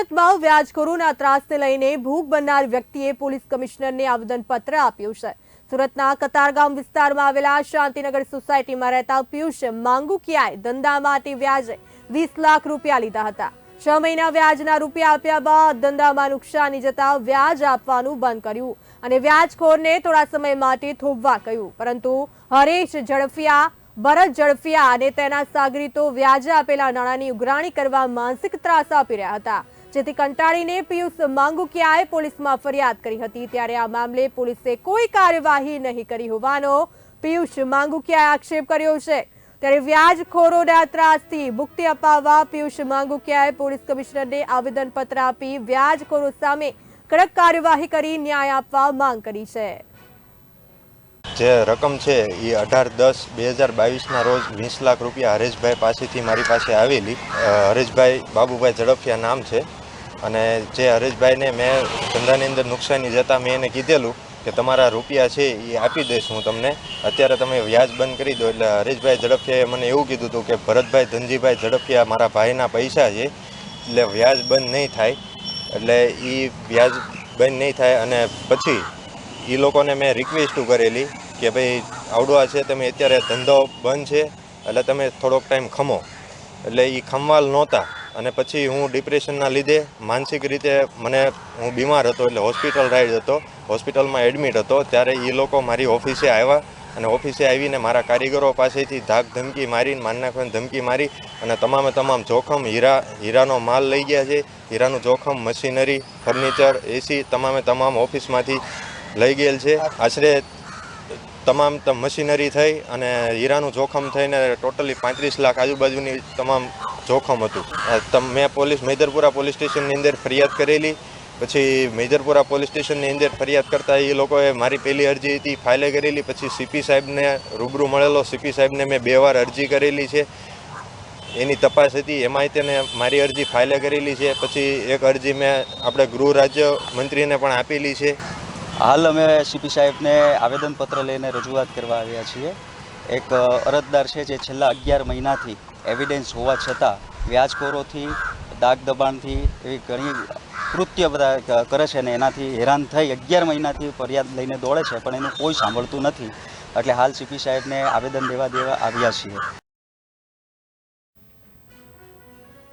સુરતમાં વ્યાજખોરોના ત્રાસને લઈને ભૂખ બનનાર વ્યક્તિએ પોલીસ કમિશનરને આવેદનપત્ર આપ્યું છે. સુરતના કતારગામ વિસ્તારમાં આવેલા શાંતિનગર સોસાયટીમાં રહેતા પિયુષ માંગુકિયાએ ધંધા માટે વ્યાજે વીસ લાખ રૂપિયા લીધા હતા. છ મહિના વ્યાજના રૂપિયા આપ્યા બાદ ધંધામાં નુકસાની જતા વ્યાજ આપવાનું બંધ કર્યું અને વ્યાજખોરને થોડા સમય માટે થોભવા કહ્યું. પરંતુ હરેશ ઝડફિયા, ભરત ઝડફિયા અને તેના સાગરીતો વ્યાજે આપેલા નાણાંની ઉઘરાણી કરવા માનસિક ત્રાસ આપી રહ્યા હતા. જેથી કંટાળીને પિયુષ માંગુકિયાએ પોલીસમાં ફરિયાદ કરી હતી. ત્યારે આ મામલે પોલીસે કોઈ કાર્યવાહી નહીં કરી હોવાનો પિયુષ માંગુકિયાએ આક્ષેપ કર્યો છે. ત્યારે વ્યાજખોરોના ત્રાસથી મુક્તિ અપાવવા પિયુષ માંગુકિયાએ પોલીસ કમિશનરને આવેદનપત્ર આપી વ્યાજખોરો સામે કડક કાર્યવાહી કરી ન્યાય આપવા માંગ કરી છે. જે રકમ છે એ અઢાર દસ બે હજાર બાવીસના રોજ વીસ લાખ રૂપિયા હરેશભાઈ પાસેથી મારી પાસે આવેલી. હરેશભાઈ બાબુભાઈ ઝડફિયા નામ છે. અને જે હરેશભાઈને મેં ધંધાની અંદર નુકસાની જતાં મેં એને કીધેલું કે તમારા રૂપિયા છે એ આપી દઈશ હું તમને. અત્યારે તમે વ્યાજ બંધ કરી દો એટલે હરેશભાઈ ઝડપિયાએ મને એવું કીધું હતું કે ભરતભાઈ, ધનજીભાઈ ઝડપિયા મારા ભાઈના પૈસા છે, એટલે વ્યાજ બંધ નહીં થાય. એટલે એ વ્યાજ બંધ નહીં થાય અને પછી એ લોકોને મેં રિક્વેસ્ટ કરેલી કે ભાઈ આવડવા છે, તમે અત્યારે ધંધો બંધ છે, એટલે તમે થોડોક ટાઈમ ખમો. એટલે એ ખમવાલ નહોતા. અને પછી હું ડિપ્રેશનના લીધે માનસિક રીતે મને, હું બીમાર હતો એટલે હોસ્પિટલ રાઈડ હતો. હોસ્પિટલમાં એડમિટ હતો. ત્યારે એ લોકો મારી ઓફિસે આવ્યા અને ઓફિસે આવીને મારા કારીગરો પાસેથી ધાક ધમકી મારીને, માન નાખવાની ધમકી મારી અને તમામે તમામ જોખમ, હીરા, હીરાનો માલ લઈ ગયા છે. હીરાનું જોખમ, મશીનરી ફર્નિચર એસી તમામે તમામ ઓફિસમાંથી લઈ ગયેલ છે. આશરે તમામ મશીનરી થઈ અને હીરાનું જોખમ થઈને ટોટલી પાંત્રીસ લાખ આજુબાજુની તમામ જોખમ હતું. મેં પોલીસ, મૈદરપુરા પોલીસ સ્ટેશનની અંદર ફરિયાદ કરેલી. પછી મેજરપુરા પોલીસ સ્ટેશનની અંદર ફરિયાદ કરતા એ લોકોએ મારી પહેલી અરજી હતી, ફાઇલે કરેલી. પછી સીપી સાહેબને રૂબરૂ મળેલો. સીપી સાહેબને મેં બે વાર અરજી કરેલી છે. એની તપાસ હતી. એમાંય તેને મારી અરજી ફાઇલે કરેલી છે. પછી એક અરજી મેં આપણે ગૃહ રાજ્ય મંત્રીને પણ આપેલી છે. હાલ અમે સીપી સાહેબને આવેદનપત્ર લઈને રજૂઆત કરવા આવ્યા છીએ. એક અરજદાર છે જે છેલ્લા અગિયાર મહિનાથી એવિડન્સ હોવા છતાં વ્યાજખોરોથી દાગ દબાણથી એવી ઘણી કૃત્ય બધા કરે છે અને એનાથી હેરાન થઈ અગિયાર મહિનાથી ફરિયાદ લઈને દોડે છે, પણ એનું કોઈ સાંભળતું નથી. એટલે હાલ સીપી સાહેબને આવેદન દેવા દેવા આવ્યા છીએ.